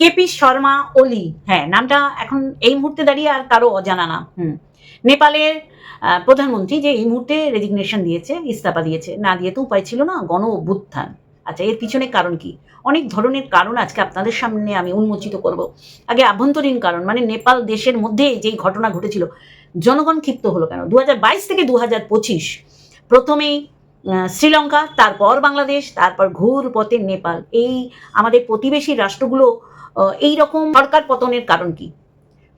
KP Sharma, ওলি। হ্যাঁ নামটা এখন এই মুহূর্তে দাঁড়িয়ে আর কারও অজানা না। হুম। নেপালের প্রধানমন্ত্রী যে এই মুহূর্তে রেজিগনেশন দিয়েছে, ইস্তফা দিয়েছে, না দিয়ে তো উপায় ছিল না গণ অভ্যুত্থান আচ্ছা এর পিছনে কারণ কি? অনেক ধরনের কারণ আজকে আপনাদের সামনে আমি উন্মোচিত করব। আগে আভ্যন্তরীণ কারণ মানে নেপাল দেশের মধ্যে যেই ঘটনা ঘটেছিল, জনগণ ক্ষিপ্ত হলো কেন? দু হাজার বাইশ থেকে দু হাজার পঁচিশ, প্রথমেই শ্রীলঙ্কা, তারপর বাংলাদেশ, তারপর ঘুর পথে নেপাল। এই আমাদের প্রতিবেশী রাষ্ট্রগুলো এই রকম সরকার পতনের কারণ কি?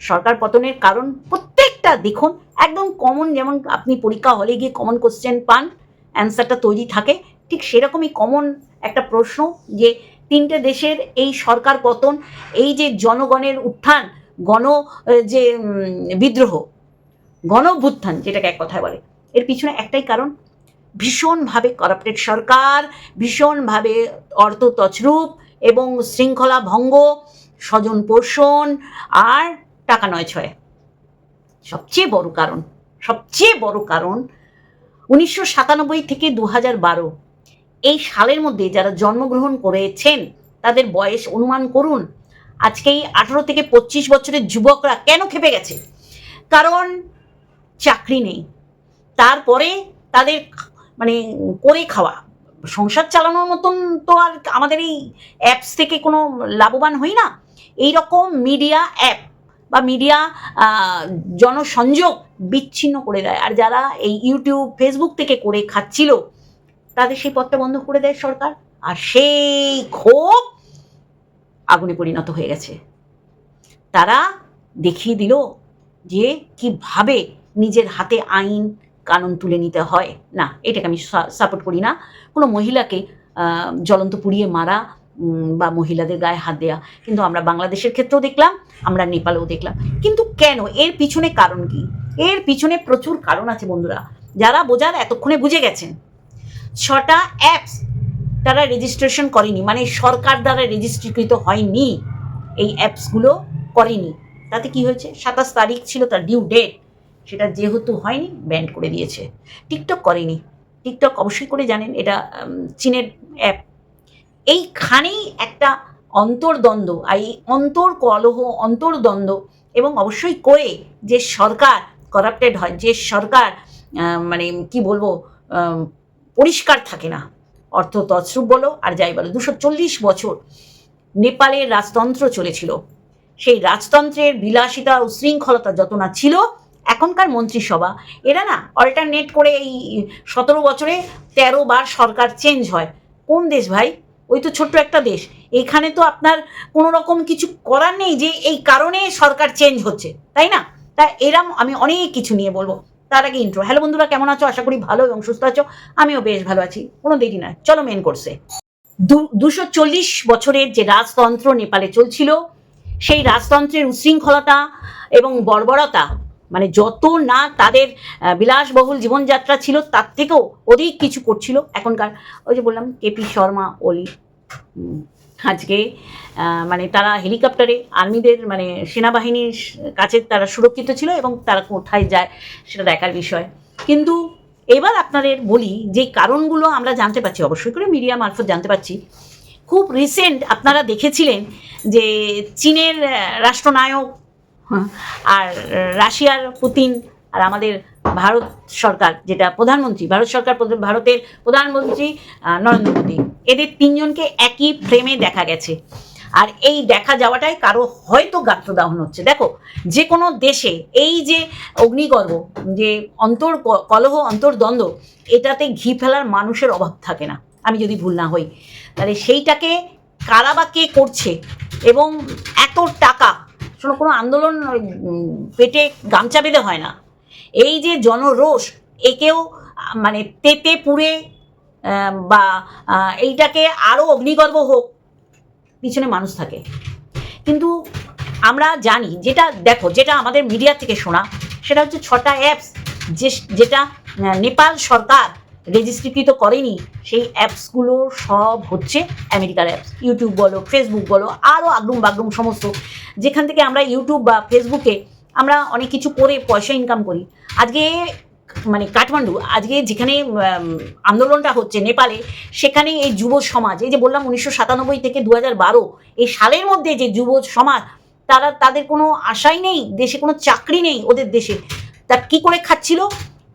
সরকার পতনের কারণ প্রত্যেকটা দেখুন, একদম কমন যেমন আপনি পরীক্ষা হলে গিয়ে কমন কোশ্চেন পান অ্যান্সারটা তৈরি থাকে, ঠিক সেরকমই কমন একটা প্রশ্ন যে তিনটে দেশের এই সরকার পতন, এই যে জনগণের উত্থান, গণ যে বিদ্রোহ, গণ অভ্যুত্থান যেটাকে এক কথায় বলে, এর পিছনে একটাই কারণ, ভীষণভাবে করাপ্টেড সরকার, ভীষণভাবে অর্থ তছরূপ এবং শৃঙ্খলা ভঙ্গ, স্বজন পোষণ আর টাকা নয় ছয়। সবচেয়ে বড় কারণ, সবচেয়ে বড় কারণ উনিশশো সাতানব্বই থেকে দু হাজার বারো। এই সালের মধ্যে যারা জন্মগ্রহণ করেছেন, তাদের বয়স অনুমান করুন আজকে এই আঠারো থেকে পঁচিশ বছরের যুবকরা কেন খেপে গেছে? কারণ চাকরি নেই। তারপরে তাদের মানে করে খাওয়া সংসার চালানোর মতন তো আর আমাদের এই অ্যাপস থেকে কোনো লাভবান হই না। এই রকম মিডিয়া অ্যাপ বা মিডিয়া জনসংযোগ বিচ্ছিন্ন করে দেয়। আর যারা এই ইউটিউব ফেসবুক থেকে করে খাচ্ছিল, তাদের সেই পথটা বন্ধ করে দেয় সরকার। আর সেই ক্ষোভ আগুনে পরিণত হয়ে গেছে। তারা দেখিয়ে দিল যে কীভাবে নিজের হাতে আইন কানুন তুলে নিতে হয়। না, এটাকে আমি সাপোর্ট করি না। কোনো মহিলাকে জ্বলন্ত পুড়িয়ে মারা বা মহিলাদের গায়ে হাত দেওয়া কিন্তু আমরা বাংলাদেশের ক্ষেত্রেও দেখলাম, আমরা নেপালেও দেখলাম। কিন্তু কেন? এর পিছনে কারণ কি? এর পিছনে প্রচুর কারণ আছে বন্ধুরা। যারা বোঝার এতক্ষণে বুঝে গেছেন। ছটা অ্যাপস তারা রেজিস্ট্রেশন করেনি। মানে সরকার দ্বারা রেজিস্ট্রিকৃত হয়নি। এই অ্যাপসগুলো করেনি। তাতে কি হয়েছে? সাতাশ তারিখ ছিল তার ডিউ ডেট সেটা যেহেতু হয়নি ব্যান্ড করে দিয়েছে। টিকটক করেনি। টিকটক অবশ্যই করে জানেন, এটা চীনের অ্যাপ এইখানেই একটা অন্তর্দ্বন্দ্ব, আর এই অন্তর্কলহ, অন্তর্দ্বন্দ্ব, এবং অবশ্যই করে যে সরকার করাপ্টেড হয়, যে সরকার মানে কি বলব পরিষ্কার থাকে না। অর্থ তছরূপ বলো, আর যাই বলো, দুশো চল্লিশ বছর নেপালের রাজতন্ত্র চলেছিল। সেই রাজতন্ত্রের বিলাসিতা ও শৃঙ্খলতা যত না ছিল এখনকার মন্ত্রিসভা, এরা না অল্টারনেট করে এই সতেরো বছরে তেরো বার সরকার চেঞ্জ হয়। কোন দেশ ভাই? ওই তো ছোট্ট একটা দেশ। এখানে তো আপনার কোনো রকম কিছু করার নেই যে এই কারণে সরকার চেঞ্জ হচ্ছে, তাই না? তা এরম আমি অনেক কিছু নিয়ে বলব। তার আগে ইন্ট্রো হ্যালো বন্ধুরা, কেমন আছো? আশা করি ভালো এবং সুস্থ আছো। আমিও বেশ ভালো আছি। কোনো দেরি না চলো মেন কোর্সে দুশো চল্লিশ বছরের যে রাজতন্ত্র নেপালে চলছিল, সেই রাজতন্ত্রের উশৃঙ্খলতা এবং বর্বরতা মানে যত না তাদের বিলাসবহুল জীবনযাত্রা ছিল, তার থেকেও অধিক কিছু করছিল এখনকার। ওই যে বললাম কেপি শর্মা ওলি আজকে মানে তারা হেলিকপ্টারে আর্মিদের মানে সেনাবাহিনীর কাছে তারা সুরক্ষিত ছিল এবং তারা কোথায় যায় সেটা দেখার বিষয়। কিন্তু এবার আপনাদের বলি, যে কারণগুলো আমরা জানতে পারছি, অবশ্যই করে মিডিয়া মারফত জানতে পারছি। খুব রিসেন্ট আপনারা দেখেছিলেন যে চীনের রাষ্ট্রনায়ক আর রাশিয়ার পুতিন আর আমাদের ভারত সরকার, যেটা প্রধানমন্ত্রী, ভারত সরকার ভারতের প্রধানমন্ত্রী নরেন্দ্র মোদী। এদের তিনজনকে একই ফ্রেমে দেখা গেছে। আর এই দেখা যাওয়াটাই কারও হয়তো গাত্রদাহন হচ্ছে। দেখো যে কোনো দেশে এই যে অগ্নিগর্ভ, যে অন্তর কলহ, অন্তর্দ্বন্দ্ব, এটাতে ঘি ফেলার মানুষের অভাব থাকে না। আমি যদি ভুল না হই। তাহলে সেইটাকে কারা বা কে করছে এবং এত টাকা শোনো কোনো আন্দোলন পেটে গামছা বেঁধে হয় না। এই যে জনরোষ, একেও মানে তেতে পুড়ে বা এইটাকে আরও অগ্নিগর্ভ হোক, পিছনে মানুষ থাকে। কিন্তু আমরা জানি, যেটা, দেখো, যেটা আমাদের মিডিয়া থেকে শোনা, সেটা হচ্ছে ছটা অ্যাপস যে, যেটা নেপাল সরকার রেজিস্ট্রিকৃত করেনি, সেই অ্যাপসগুলো সব হচ্ছে আমেরিকার অ্যাপস ইউটিউব বলো ফেসবুক বলো আরও আগডুম বাগডুম সমস্ত। যেখান থেকে আমরা ইউটিউব বা ফেসবুকে আমরা অনেক কিছু করে পয়সা ইনকাম করি। আজকে মানে কাঠমান্ডু, আজকে যেখানে আন্দোলনটা হচ্ছে নেপালে, সেখানে এই যুব সমাজ, এই যে বললাম উনিশশো সাতানব্বই থেকে দু হাজার বারো, এই সালের মধ্যে যে যুব সমাজ, তারা, তাদের কোনো আশাই নেই, দেশে কোনো চাকরি নেই ওদের দেশে। তা কি করে খাচ্ছিল?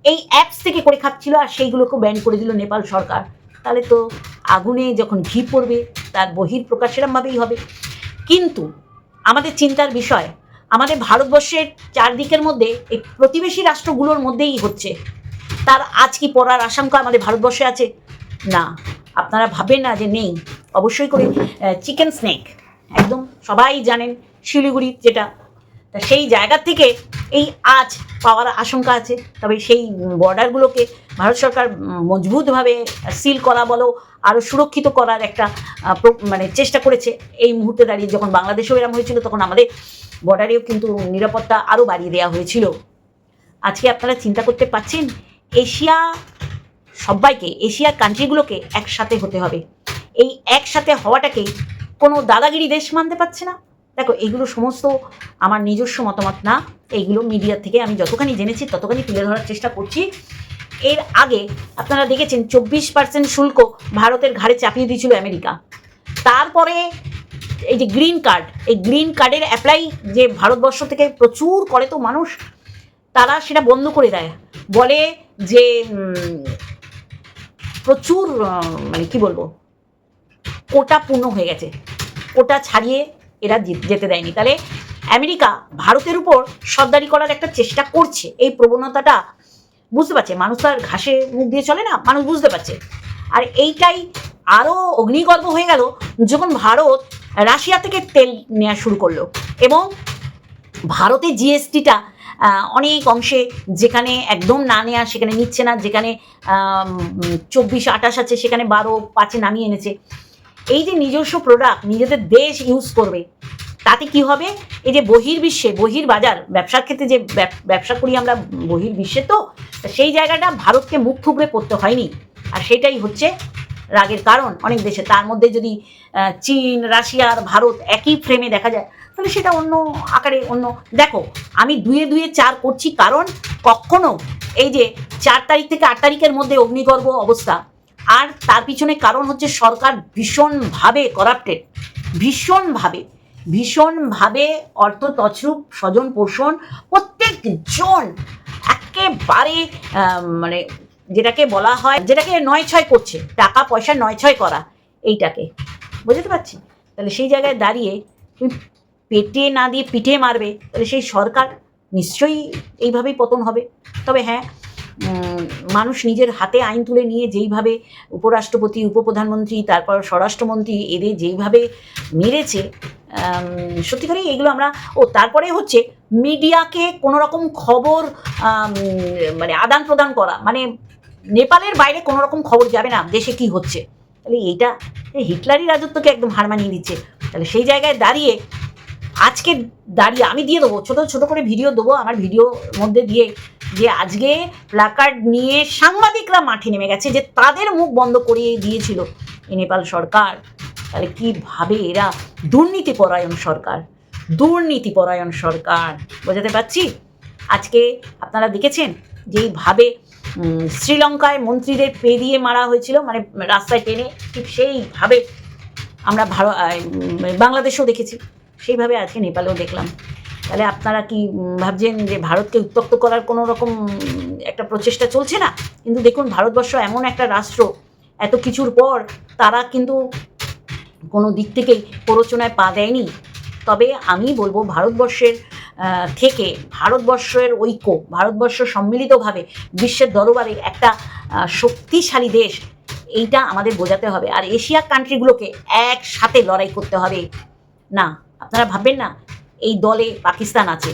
এই অ্যাপস থেকে করে খাচ্ছিল আর সেইগুলোকে ব্যান করে দিল নেপাল সরকার। তাহলে তো আগুনে যখন ঘি পড়বে, তার বহির প্রকাশ সেরমভাবেই হবে। কিন্তু আমাদের চিন্তার বিষয়, আমাদের ভারতবর্ষের চারদিকের মধ্যে এই প্রতিবেশী রাষ্ট্রগুলোর মধ্যেই হচ্ছে। তার আজ কি পড়ার আশঙ্কা আমাদের ভারতবর্ষে আছে? না। আপনারা ভাবেন না যে নেই। অবশ্যই করে চিকেন স্নেক একদম সবাই জানেন শিলিগুড়ি যেটা। তা সেই জায়গা থেকে এই আজ পাওয়ার আশঙ্কা আছে। তবে সেই বর্ডারগুলোকে ভারত সরকার মজবুতভাবে সিল করা বলো আরও সুরক্ষিত করার একটা মানে চেষ্টা করেছে। এই মুহূর্তে দাঁড়িয়ে যখন বাংলাদেশেও এরম হয়েছিল, তখন আমাদের বর্ডারেও কিন্তু নিরাপত্তা আরও বাড়িয়ে দেওয়া হয়েছিল। আজকে আপনারা চিন্তা করতে পারছেন, এশিয়া, সবাইকে এশিয়ার কান্ট্রিগুলোকে একসাথে হতে হবে। এই একসাথে হওয়াটাকে কোনো দাদাগিরি দেশ মানতে পারছে না। দেখো, এগুলো সমস্ত আমার নিজস্ব মতামত না। এইগুলো মিডিয়া থেকে আমি যতখানি জেনেছি, ততখানি তুলে ধরার চেষ্টা করছি। এর আগে আপনারা দেখেছেন, চব্বিশ পার্সেন্ট শুল্ক ভারতের ঘাড়ে চাপিয়ে দিয়েছিল আমেরিকা। তারপরে এই যে গ্রিন কার্ড এই গ্রিন কার্ডের অ্যাপ্লাই যে ভারতবর্ষ থেকে প্রচুর করে তো মানুষ, তারা সেটা বন্ধ করে দেয়। বলে যে প্রচুর মানে কি বলব? কোটা পূর্ণ হয়ে গেছে। কোটা ছাড়িয়ে এরা যেতে দেয়নি। তাহলে আমেরিকা ভারতের উপর সর্দারি করার একটা চেষ্টা করছে। এই প্রবণতাটা বুঝতে পারছে। মানুষ তো আর ঘাসে মুখ দিয়ে চলে না, মানুষ বুঝতে পারছে। আর এইটাই আরও অগ্নিগর্ভ হয়ে গেল যখন ভারত রাশিয়া থেকে তেল নেওয়া শুরু করল এবং ভারতে জিএসটিটা অনেক অংশে যেখানে একদম না নেওয়া সেখানে নিচ্ছে না, যেখানে চব্বিশ আঠাশ আছে, সেখানে বারো, পাঁচে নামিয়ে এনেছে। এই যে নিজস্ব প্রোডাক্ট নিজেদের দেশ ইউজ করবে, তাতে কি হবে? এই যে বহির্বিশ্বে বহির বাজার ব্যবসার ক্ষেত্রে যে ব্যবসা করি আমরা বহির্বিশ্বে তো সেই জায়গাটা ভারতকে মুখ থুবড়ে পড়তে হয়নি। আর সেটাই হচ্ছে রাগের কারণ অনেক দেশে। তার মধ্যে যদি চীন, রাশিয়া আর ভারত একই ফ্রেমে দেখা যায়, তাহলে সেটা অন্য আকারে অন্য, দেখো, আমি দুয়ে দুয়ে চার করছি কারণ কখনো এই যে চার তারিখ থেকে আট তারিখের মধ্যে অগ্নিগর্ভ অবস্থা আর তার পিছনে কারণ হচ্ছে সরকার ভীষণভাবে করাপ্টেড ভীষণভাবে ভীষণভাবে অর্থ তছরূপ, স্বজন পোষণ, প্রত্যেকজন একেবারে মানে যেটাকে বলা হয়, যেটাকে নয় ছয় করছে, টাকা পয়সা নয় ছয় করা, এইটাকে। বুঝতে পারছি? তাহলে সেই জায়গায় দাঁড়িয়ে তুমি পেটে না দিয়ে পিঠে মারবে, তাহলে সেই সরকার নিশ্চয়ই এইভাবেই পতন হবে। তবে হ্যাঁ মানুষ নিজের হাতে আইন তুলে নিয়ে যেইভাবে উপরাষ্ট্রপতি, উপপ্রধানমন্ত্রী, তারপর স্বরাষ্ট্রমন্ত্রী এদের যেইভাবে মেরেছে সত্যিকারই এগুলো আমরা, ও তারপরে হচ্ছে মিডিয়াকে কোনো রকম খবর মানে আদান প্রদান করা মানে নেপালের বাইরে কোনো রকম খবর যাবে না, দেশে কি হচ্ছে। তাহলে এইটা, এই হিটলারি রাজত্বকে একদম হার মানিয়ে দিচ্ছে তাহলে সেই জায়গায় দাঁড়িয়ে আজকে দাঁড়িয়ে আমি দিয়ে দেবো, ছোট ছোট করে ভিডিও দেবো, আমার ভিডিওর মধ্যে দিয়ে যে আজকে প্লাকার্ড নিয়ে সাংবাদিকরা মাঠে নেমে গেছে যে তাদের মুখ বন্ধ করিয়ে দিয়েছিল নেপাল সরকার। তাহলে কীভাবে এরা দুর্নীতিপরায়ণ সরকার? দুর্নীতিপরায়ণ সরকার, বোঝাতে পারছি? আজকে আপনারা দেখেছেন যেইভাবে শ্রীলঙ্কায় মন্ত্রীদের পেরিয়ে মারা হয়েছিল মানে রাস্তায় টেনে, ঠিক সেইভাবে আমরা ভারত বাংলাদেশেও দেখেছি। সেইভাবে আজকে নেপালেও দেখলাম। তাহলে আপনারা কি ভাবছেন যে ভারতকে উত্তক্ত করার কোনো রকম একটা প্রচেষ্টা চলছে না? কিন্তু দেখুন, ভারতবর্ষ এমন একটা রাষ্ট্র, এত কিছুর পর তারা কিন্তু কোনো দিক থেকেই প্ররোচনায় পা দেয়নি। তবে আমি বলব, ভারতবর্ষের থেকে ভারতবর্ষের ঐক্য, ভারতবর্ষ সম্মিলিতভাবে বিশ্বের দরবারে একটা শক্তিশালী দেশ, এইটা আমাদের বোঝাতে হবে। আর এশিয়া কান্ট্রিগুলোকে একসাথে লড়াই করতে হবে। না আপনারা ভাববেন না, এই দলে পাকিস্তান আছে।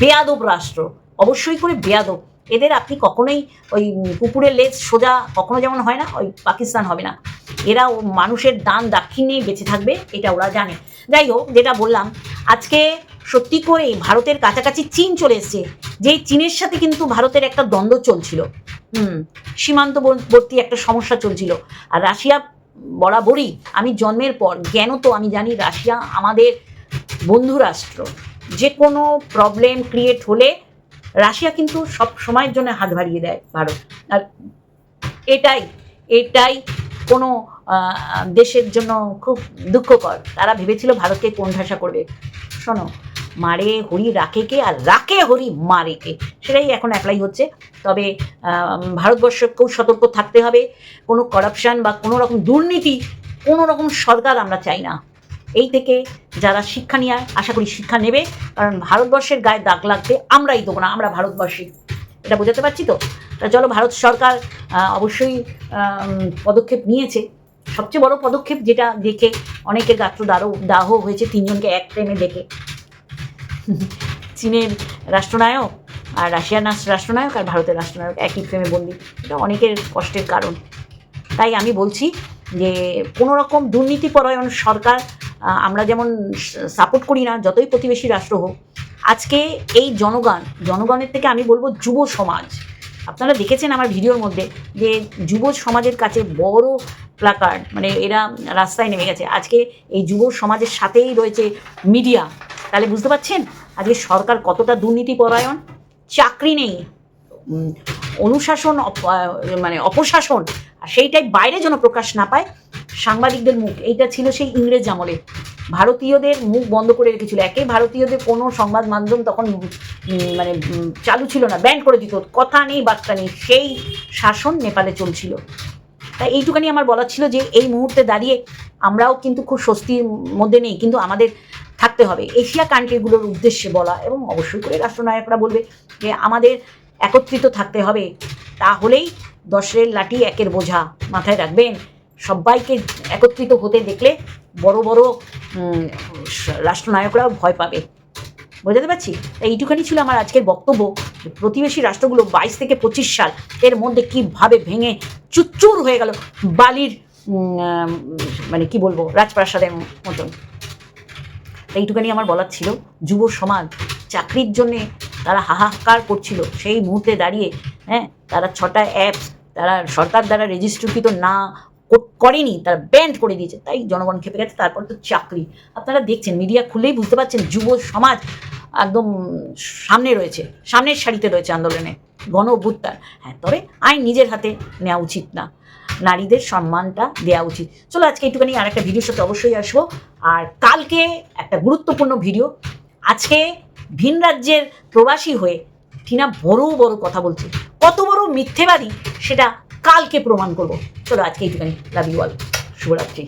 বেয়াদব রাষ্ট্র, অবশ্যই করে বেয়াদব। এদের আপনি কখনোই ওই কুকুরের লেজ সোজা কখনো যেমন হয় না, ওই পাকিস্তান হবে না। এরা মানুষের দান দাক্ষিণ্যেই বেঁচে থাকবে, এটা ওরা জানে। যাই হোক, যেটা বললাম, আজকে সত্যি করে ভারতের কাছাকাছি চীন চলে এসছে, যেই চীনের সাথে কিন্তু ভারতের একটা দ্বন্দ্ব চলছিল। হুম, সীমান্তবর্তী একটা সমস্যা চলছিল। আর রাশিয়া বরাবরই, আমি জন্মের পর জ্ঞান তো আমি জানি, রাশিয়া আমাদের বন্ধু রাষ্ট্র, যে কোনো প্রবলেম ক্রিয়েট হলে রাশিয়া কিন্তু সব সময়ের জন্য হাত বাড়িয়ে দেয় ভারত। আর এটাই এটাই কোনো দেশের জন্য খুব দুঃখকর। তারা ভেবেছিল ভারতকে কোন ভাষা করবে। শোনো, মারে হরি রাখে কে আর রাখে হরি মারে কে? সেটাই এখন অ্যাপ্লাই হচ্ছে। তবে ভারতবর্ষকেও সতর্ক থাকতে হবে। কোনো করাপশন বা কোনো রকম দুর্নীতি, কোনো রকম সরকার আমরা চাই না। এই থেকে যারা শিক্ষা নিয়ে আশা করি শিক্ষা নেবে। কারণ ভারতবর্ষের গায়ে দাগ লাগতে আমরাই দেবো না, আমরা ভারতবর্ষী এটা বোঝাতে পারছি তো? তা চলো, ভারত সরকার অবশ্যই পদক্ষেপ নিয়েছে। সবচেয়ে বড় পদক্ষেপ যেটা দেখে অনেকের গাত্র দারো, দাহ হয়েছে, তিনজনকে এক ট্রেনে দেখে চীনের রাষ্ট্রনায়ক আর রাশিয়ার রাষ্ট্রনায়ক আর ভারতের রাষ্ট্রনায়ক একই ফ্রেমে বন্দি। এটা অনেকের কষ্টের কারণ। তাই আমি বলছি যে কোনো রকম দুর্নীতিপরায়ণ সরকার আমরা যেমন সাপোর্ট করি না, যতই প্রতিবেশী রাষ্ট্র হোক, আজকে এই জনগণ, জনগণের থেকে আমি বলব যুব সমাজ। আপনারা দেখেছেন আমার ভিডিওর মধ্যে যে যুব সমাজের কাছে বড় প্লাকার্ড মানে এরা রাস্তায় নেমে গেছে। আজকে এই যুব সমাজের সাথেই রয়েছে মিডিয়া তাহলে বুঝতে পারছেন? আজকে সরকার কতটা দুর্নীতিপরায়ণ? চাকরি নেই। অনুশাসন মানে অপশাসন, আর সেইটাই বাইরে যেন প্রকাশ না পায় সাংবাদিকদের মুখ, এইটা ছিল সেই ইংরেজ আমলে। ভারতীয়দের মুখ বন্ধ করে রেখেছিল। একে ভারতীয়দের কোনো সংবাদ মাধ্যম তখন মানে চালু ছিল না, ব্যান করে দিত। কথা নেই, বার্তা নেই, সেই শাসন নেপালে চলছিল। তাই এইটুখানি আমার বলার ছিল যে, এই মুহূর্তে দাঁড়িয়ে আমরাও কিন্তু খুব স্বস্তির মধ্যে নেই, কিন্তু আমাদের থাকতে হবে। এশিয়া কান্ট্রিগুলোর উদ্দেশ্যে বলা, এবং অবশ্যই করে রাষ্ট্রনায়করা বলবে যে, আমাদের একত্রিত থাকতে হবে। তাহলেই দশের লাঠি একের বোঝা মাথায় রাখবেন। সবাইকে একত্রিত হতে দেখলে বড় বড় রাষ্ট্রনায়করাও ভয় পাবে। বোঝাতে পারছি? তাই এইটুখানি ছিল আমার আজকের বক্তব্য। প্রতিবেশী রাষ্ট্রগুলো বাইশ থেকে পঁচিশ সাল, এর মধ্যে কীভাবে ভেঙে চুচ্চুর হয়ে গেল বালির মানে কি বলব, রাজপ্রাসাদের মতন। তাই এইটুখানি আমার বলার ছিল। যুব সমাজ চাকরির জন্যে তারা হাহাকার করছিল। সেই মুহূর্তে দাঁড়িয়ে হ্যাঁ তারা ছটা অ্যাপস তারা সরকার দ্বারা রেজিস্ট্রিকৃত না করেনি, তারা ব্যান্ড করে দিয়েছে, তাই জনগণ খেপে গেছে, তারপর তো চাকরি। আপনারা দেখছেন মিডিয়া খুললেই বুঝতে পারছেন, যুব সমাজ একদম সামনে রয়েছে, সামনের সারিতে রয়েছে আন্দোলনে, গণ অভ্যুত্থান। হ্যাঁ তবে আইন নিজের হাতে নেওয়া উচিত না, নারীদের সম্মানটা দেওয়া উচিত। চলো আজকে একটুখানি আর একটা ভিডিওর সাথে অবশ্যই আসব। আর কালকে একটা গুরুত্বপূর্ণ ভিডিও, আজকে ভিন রাজ্যের প্রবাসী হয়ে টিনা বড় বড় কথা বলছে। কত বড় মিথ্যেবাদী সেটা কালকে প্রমাণ করব। চলো আজকে এইটুখানি লাভ ইউ অল শুভরাত্রি।